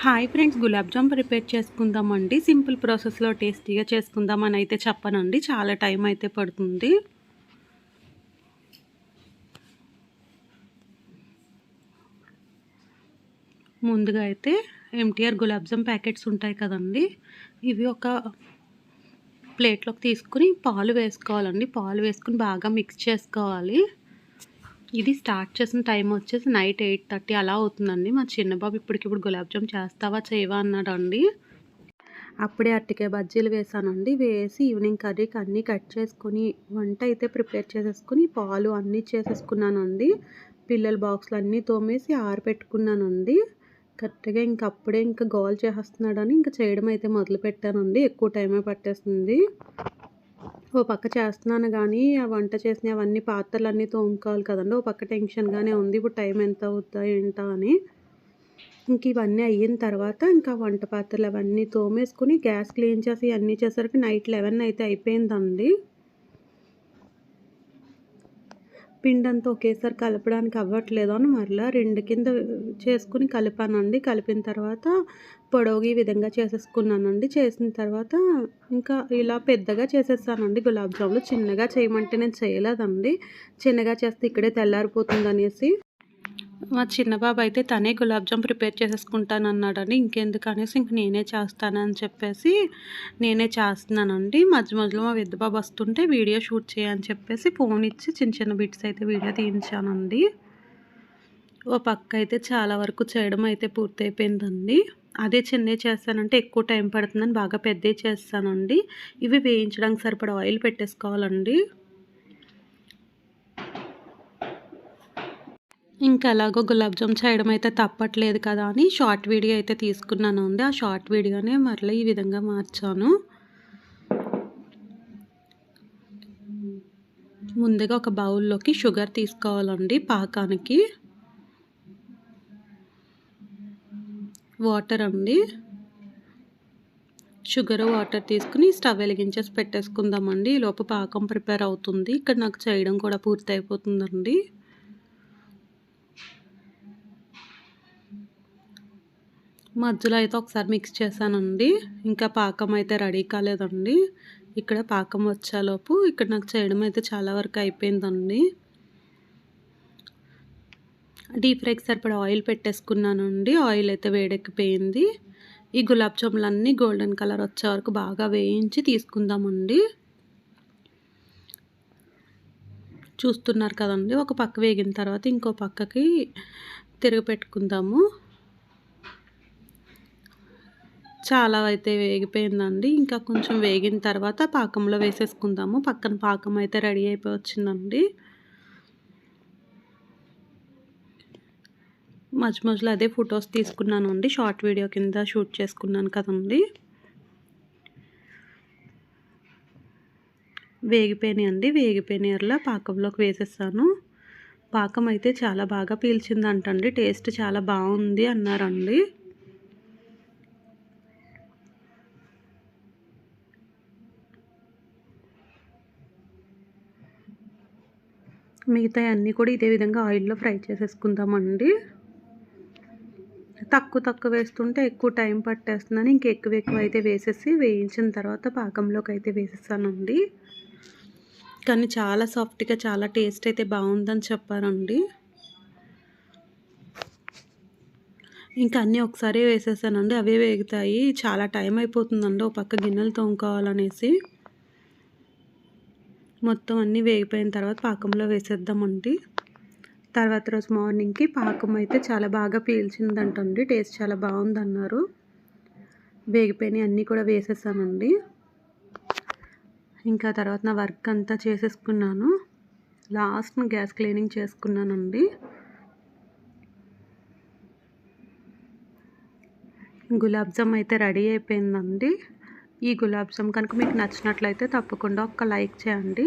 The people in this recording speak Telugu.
Hi friends gulab jam prepare చేసుకుందామండి. సింపుల్ ప్రాసెస్లో టేస్టీగా చేసుకుందామని అయితే చెప్పనండి. చాలా టైం అయితే పడుతుంది. ముందుగా అయితే ఎంటీఆర్ గులాబ్ జామ్ ప్యాకెట్స్ ఉంటాయి కదండి. ఇవి ఒక ప్లేట్లోకి తీసుకుని పాలు వేసుకోవాలండి. పాలు వేసుకుని బాగా మిక్స్ చేసుకోవాలి. ఇది స్టార్ట్ చేసిన టైం వచ్చేసి నైట్ ఎయిట్ థర్టీ అలా అవుతుందండి. మా చిన్నబాబు ఇప్పటికిప్పుడు గులాబ్ జామ్ చేస్తావా చేయవా అన్నాడండి. అప్పుడే అట్టికే బజ్జీలు వేసానండి. వేసి ఈవినింగ్ కర్రీకి అన్నీ కట్ చేసుకొని వంట అయితే ప్రిపేర్ చేసేసుకుని పాలు అన్నీ చేసేసుకున్నానండి. పిల్లల బాక్స్లు అన్నీ తోమేసి ఆరబెట్టుకున్నానండి కరెక్ట్గా ఇంక అప్పుడే ఇంకా గోల్ చేసేస్తున్నాడని ఇంకా చేయడం అయితే మొదలు పెట్టానండి ఎక్కువ టైమే పట్టేస్తుంది ఓ పక్క చేస్తున్నాను కానీ ఆ వంట చేసిన అవన్నీ పాత్రలు అన్నీ తోముకోవాలి కదండి. ఓ పక్క టెన్షన్గానే ఉంది. ఇప్పుడు టైం ఎంత అవుతా ఏంటా అని. ఇంక ఇవన్నీ అయిన తర్వాత ఇంకా వంట పాత్రలు అవన్నీ తోమేసుకుని గ్యాస్ క్లీన్ చేసి అన్నీ చేసరికి నైట్ లెవెన్ అయితే అయిపోయిందండి. పిండి అంతా ఒకేసారి కలపడానికి అవ్వట్లేదు అని మరలా రెండు కింద చేసుకుని కలిపానండి. కలిపిన తర్వాత పొడవుగా ఈ విధంగా చేసేసుకున్నానండి. చేసిన తర్వాత ఇంకా ఇలా పెద్దగా చేసేసానండి గులాబ్ జాములు చిన్నగా చేయమంటే నేను చేయలేదండి. చిన్నగా చేస్తే ఇక్కడే తెల్లారిపోతుంది అనేసి. మా చిన్న బాబు అయితే తనే గులాబ్ జామ్ ప్రిపేర్ చేసేసుకుంటాను అన్నాడండి ఇంకెందుకు అనేసి ఇంక నేనే చేస్తానని చెప్పేసి నేనే చేస్తున్నానండి. మధ్య మధ్యలో మా పెద్ద బాబు వస్తుంటే వీడియో షూట్ చేయని చెప్పేసి ఫోన్ ఇచ్చి చిన్న చిన్న బిట్స్ అయితే వీడియో తీయించానండి. ఓ పక్క అయితే చాలా వరకు చేయడం అయితే పూర్తయిపోయిందండి. అదే చిన్నవి చేస్తానంటే ఎక్కువ టైం పడుతుందని బాగా పెద్దవి చేస్తానండి. ఇవి వేయించడానికి సరిపడా ఆయిల్ పెట్టేసుకోవాలండి. ఇంకా అలాగో గులాబ్ జామ్ చేయడం అయితే తప్పట్లేదు కదా అని షార్ట్ వీడియో అయితే తీసుకున్నాను. ఉంది. ఆ షార్ట్ వీడియోనే మరలా ఈ విధంగా మార్చాను. ముందుగా ఒక బౌల్లోకి షుగర్ తీసుకోవాలండి పాకానికి. వాటర్ అండి. షుగర్ వాటర్ తీసుకుని స్టవ్ వెలిగించేసి పెట్టేసుకుందామండి. లోపు పాకం ప్రిపేర్ అవుతుంది. ఇక్కడ నాకు చేయడం కూడా పూర్తి అయిపోతుందండి మధ్యలో అయితే ఒకసారి మిక్స్ చేశానండి. ఇంకా పాకం అయితే రెడీ కాలేదండి. ఇక్కడ పాకం వచ్చేలోపు ఇక్కడ నాకు చేయడం అయితే చాలా వరకు అయిపోయిందండి. డీప్ ఫ్రైకి సరిపడా ఆయిల్ పెట్టేసుకున్నానండి. ఆయిల్ అయితే వేడెక్కిపోయింది. ఈ గులాబ్ జాములన్నీ గోల్డెన్ కలర్ వచ్చే వరకు బాగా వేయించి తీసుకుందామండి. చూస్తున్నారు కదండి ఒక పక్క వేగిన తర్వాత ఇంకో పక్కకి తిరిగి చాలా అయితే వేగిపోయిందండి. ఇంకా కొంచెం వేగిన తర్వాత పాకంలో వేసేసుకుందాము. పక్కన పాకం అయితే రెడీ అయిపోయి వచ్చిందండి మధ్య మధ్యలో అదే ఫొటోస్ తీసుకున్నాను అండి షార్ట్ వీడియో కింద షూట్ చేసుకున్నాను కదండి. వేగిపోయినాయి అండి వేగిపోయినాయర్లా పాకంలోకి వేసేసాను. పాకం అయితే చాలా బాగా పీల్చిందంటండి. టేస్ట్ చాలా బాగుంది అన్నారండి. మిగతా అన్నీ కూడా ఇదే విధంగా ఆయిల్లో ఫ్రై చేసేసుకుందామండి. తక్కువ తక్కువ వేస్తుంటే ఎక్కువ టైం పట్టేస్తుందని ఇంక ఎక్కువ ఎక్కువ అయితే వేసేసి వేయించిన తర్వాత పాకంలోకి అయితే వేసేసానండి. కానీ చాలా సాఫ్ట్గా చాలా టేస్ట్ అయితే బాగుందని చెప్పారండి ఇంకా అన్నీ ఒకసారి వేసేసానండి. అవే వేగుతాయి. చాలా టైం అయిపోతుందండి. ఒక పక్క గిన్నెలు తోముకోవాలనేసి. మొత్తం అన్నీ వేగిపోయిన తర్వాత పాకంలో వేసేద్దామండి తర్వాత రోజు మార్నింగ్కి పాకం అయితే చాలా బాగా పీల్చిందంటండి. టేస్ట్ చాలా బాగుందన్నారు. వేగిపోయినవి అన్నీ కూడా వేసేసానండి. ఇంకా తర్వాత నా వర్క్ అంతా చేసేసుకున్నాను. లాస్ట్ గ్యాస్ క్లీనింగ్ చేసుకున్నానండి. గులాబ్ జామ్ అయితే రెడీ అయిపోయిందండి. ఈ గులాబ్ జామ్ కనుక మీకు నచ్చినట్లయితే తప్పకుండా ఒక్క లైక్ చేయండి.